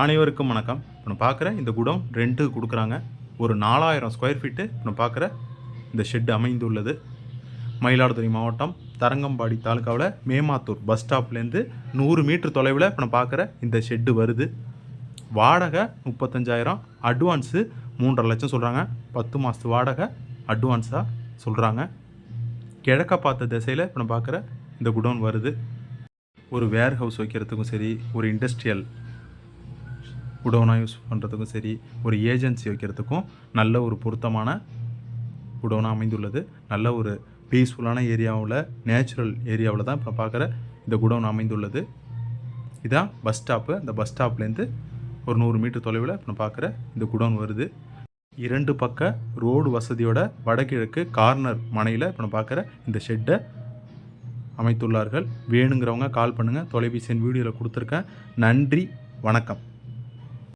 அனைவருக்கும் வணக்கம். இப்போ நான் பார்க்குற இந்த குடோன் ரெண்ட்டுக்கு கொடுக்குறாங்க. ஒரு நாலாயிரம் ஸ்கொயர் ஃபீட்டு நான் பார்க்குற இந்த ஷெட் அமைந்துள்ளது. மயிலாடுதுறை மாவட்டம் தரங்கம்பாடி தாலுக்காவில் மேமாத்தூர் பஸ் ஸ்டாப்லேருந்து நூறு மீட்டர் தொலைவில் இப்போ நான் பார்க்குற இந்த ஷெட்டு வருது. வாடகை முப்பத்தஞ்சாயிரம். அட்வான்ஸு மூன்றரை லட்சம் சொல்கிறாங்க பத்து மாதத்து வாடகை அட்வான்ஸாக சொல்கிறாங்க கிழக்க பார்த்த திசையில் இப்போ நான் பார்க்குற இந்த குடோன் வருது. ஒரு வேர் ஹவுஸ் வைக்கிறதுக்கும் சரி ஒரு இண்டஸ்ட்ரியல் குடோனாக யூஸ் பண்ணுறதுக்கும் சரி ஒரு ஏஜென்சி வைக்கிறதுக்கும் நல்ல ஒரு பொருத்தமான குடோனாக அமைந்துள்ளது. நல்ல ஒரு பீஸ்ஃபுல்லான ஏரியாவில் நேச்சுரல் ஏரியாவில் தான் இப்போ பார்க்குற இந்த குடோன் அமைந்துள்ளது. இதான் பஸ் ஸ்டாப்பு அந்த பஸ் ஸ்டாப்லேருந்து ஒரு நூறு மீட்டர் தொலைவில் இப்போ நான் பார்க்குற இந்த குடோன் வருது. இரண்டு பக்க ரோடு வசதியோட வடகிழக்கு கார்னர் மனையில் இப்போ நான் பார்க்குற இந்த ஷெட்டை அமைத்துள்ளார்கள். வேணுங்கிறவங்க கால் பண்ணுங்கள் தொலைபேசி வீடியோவில் கொடுத்துருக்கேன். நன்றி. வணக்கம்.